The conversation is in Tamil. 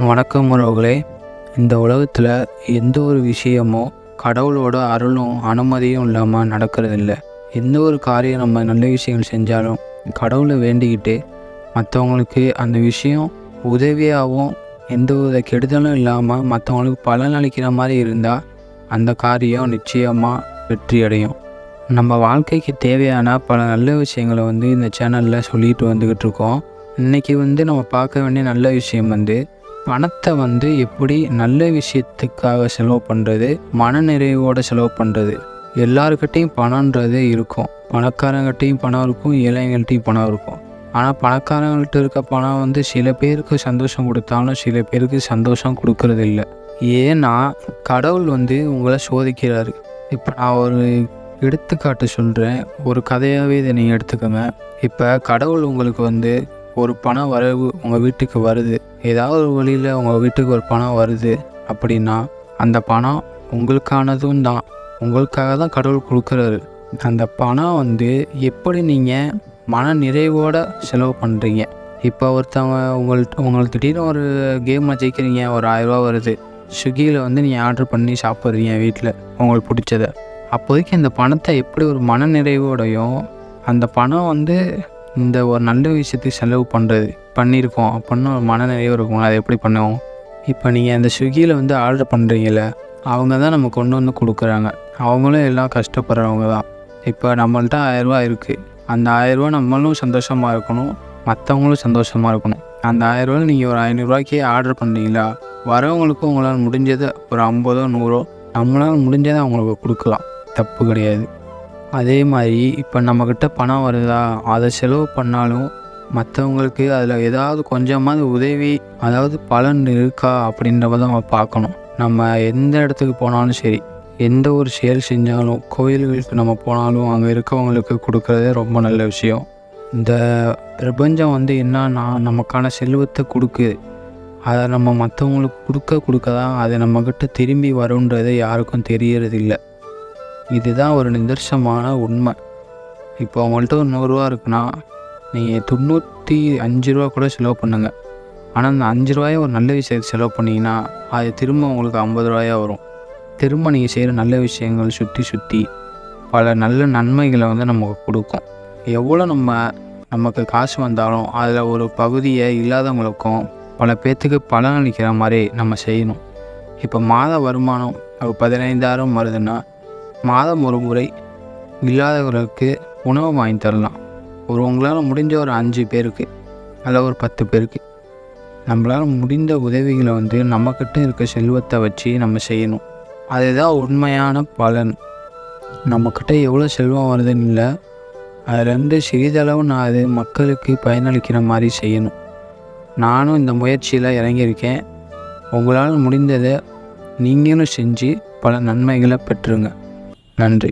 வணக்கம் உறவுகளே. இந்த உலகத்தில் எந்த ஒரு விஷயமோ கடவுளோட அருளும் அனுமதியும் இல்லாமல் நடக்கிறதில்ல. எந்த ஒரு காரியம் நம்ம நல்ல விஷயங்கள் செஞ்சாலும் கடவுளை வேண்டிக்கிட்டு மற்றவங்களுக்கு அந்த விஷயம் உதவியாகவும் எந்த வித கெடுதலும் இல்லாமல் மற்றவங்களுக்கு பலன் அளிக்கிற மாதிரி இருந்தால் அந்த காரியம் நிச்சயமாக வெற்றி அடையும். நம்ம வாழ்க்கைக்கு தேவையான பல நல்ல விஷயங்களை வந்து இந்த சேனலில் சொல்லிட்டு வந்துக்கிட்டு இருக்கோம். இன்றைக்கி வந்து நம்ம பார்க்க வேண்டிய நல்ல விஷயம் வந்து பணத்தை வந்து எப்படி நல்ல விஷயத்துக்காக செலவு பண்ணுறது மனநிறைவோடு செலவு பண்ணுறது எல்லாருக்கிட்டேயும் பணன்றது இருக்கும். பணக்காரங்கிட்டையும் பணம் இருக்கும் ஏழைங்கள்ட்டையும் பணம் இருக்கும். ஆனால் பணக்காரங்கள்ட்ட இருக்க பணம் வந்து சில பேருக்கு சந்தோஷம் கொடுத்தாலும் சில பேருக்கு சந்தோஷம் கொடுக்கறது இல்லை ஏன்னா கடவுள் வந்து உங்களை சோதிக்கிறாரு. இப்போ நான் ஒரு எடுத்துக்காட்டு சொல்கிறேன் ஒரு கதையாகவே இதை நீங்கள் எடுத்துக்கோங்க. இப்போ கடவுள் உங்களுக்கு வந்து ஒரு பண வரவு உங்கள் வீட்டுக்கு வருது. ஏதாவது ஒரு வழியில் உங்கள் வீட்டுக்கு ஒரு பணம் வருது அப்படின்னா அந்த பணம் உங்களுக்கானதும் தான். உங்களுக்காக தான் கடவுள் கொடுக்குறாரு. அந்த பணம் வந்து எப்படி நீங்கள் மன நிறைவோடு செலவு பண்ணுறீங்க இப்போ ஒருத்தவங்க உங்கள்கிட்ட உங்களுக்கு திடீர்னு ஒரு கேமில் ஜெயிக்கிறீங்க ஒரு ஆயிரரூவா வருது. ஸ்விக்கியில் வந்து நீங்கள் ஆர்டர் பண்ணி சாப்பிட்றீங்க வீட்டில் உங்களுக்கு பிடிச்சத. அப்போதைக்கு அந்த பணத்தை எப்படி ஒரு மன நிறைவோடையும் அந்த பணம் வந்து இந்த ஒரு நல்ல விஷயத்துக்கு செலவு பண்ணுறது பண்ணியிருக்கோம் அப்படின்னு ஒரு மன நிறைவு இருக்கும். அதை எப்படி பண்ணுவோம்? இப்போ நீங்கள் அந்த ஸ்விக்கியில் வந்து ஆர்டர் பண்ணுறீங்கள அவங்க தான் நம்ம கொண்டு வந்து கொடுக்குறாங்க. அவங்களும் எல்லாம் கஷ்டப்படுறவங்க தான். இப்போ நம்மள்ட்ட ஆயிரரூவா இருக்குது அந்த ஆயிரரூவா நம்மளும் சந்தோஷமாக இருக்கணும். மற்றவங்களும் சந்தோஷமாக இருக்கணும். அந்த ஆயிரரூவா நீங்கள் ஒரு ஐநூறுரூவாய்க்கே ஆர்டர் பண்ணுறீங்களா வரவங்களுக்கும் உங்களால் முடிஞ்சதை ஒரு ஐம்பதோ நூறோ நம்மளால் முடிஞ்சதை அவங்களுக்கு கொடுக்கலாம். தப்பு கிடையாது. அதே மாதிரி இப்போ நம்மக்கிட்ட பணம் வருதா? அதை செலவு பண்ணாலும் மற்றவங்களுக்கு அதில் ஏதாவது கொஞ்சமாவது உதவி அதாவது பலன் இருக்கா? அப்படின்றத நம்ம பார்க்கணும். நம்ம எந்த இடத்துக்கு போனாலும் சரி எந்த ஒரு செயல் செஞ்சாலும் கோயில்களுக்கு நம்ம போனாலும் அங்கே இருக்கவங்களுக்கு கொடுக்குறதே ரொம்ப நல்ல விஷயம். இந்த பிரபஞ்சம் வந்து என்னன்னா நமக்கான செல்வத்தை கொடுக்குது அதை நம்ம மற்றவங்களுக்கு கொடுக்க கொடுக்க தான் அது நம்மக்கிட்ட திரும்பி வரும்ன்றது யாருக்கும் தெரியறதில்லை. இதுதான் ஒரு நிதர்சனமான உண்மை. இப்போ அவங்கள்ட்ட ஒரு நூறுரூவா இருக்குன்னா நீங்கள் தொண்ணூற்றி அஞ்சு ரூபா கூட செலவு பண்ணுங்கள் ஆனால் அந்த அஞ்சு ரூபாயை ஒரு நல்ல விஷயத்துக்கு செலவு பண்ணிங்கன்னா அது திரும்ப உங்களுக்கு ஐம்பது ரூபாயா வரும். திரும்ப நீங்கள் செய்கிற நல்ல விஷயங்கள் சுற்றி சுற்றி பல நல்ல நன்மைகளை வந்து நமக்கு கொடுக்கும். எவ்வளோ நம்ம நமக்கு காசு வந்தாலும் அதில் ஒரு பகுதியை இல்லாதவங்களுக்கும் பல பேர்த்துக்கு பலன் அளிக்கிற மாதிரி நம்ம செய்யணும். இப்போ மாத வருமானம் ஒரு பதினைந்தாயிரம் வருதுன்னா மாதம் ஒரு முறை இல்லாதவர்களுக்கு உணவு வாங்கி தரலாம். ஒரு உங்களால் முடிஞ்ச ஒரு அஞ்சு பேருக்கு அல்ல ஒரு பத்து பேருக்கு நம்மளால் முடிந்த உதவிகளை வந்து நம்மக்கிட்ட இருக்க செல்வத்தை வச்சு நம்ம செய்யணும். அதுதான் உண்மையான பலன். நம்மக்கிட்ட எவ்வளோ செல்வம் வருதுன்னு இல்லை. அதுலேருந்து சிறிதளவு நான் அது மக்களுக்கு பயனளிக்கிற மாதிரி செய்யணும். நானும் இந்த முயற்சியில் இறங்கியிருக்கேன். உங்களால் முடிந்ததை நீங்களும் செஞ்சு பல நன்மைகளை பெற்றுங்க. நன்றி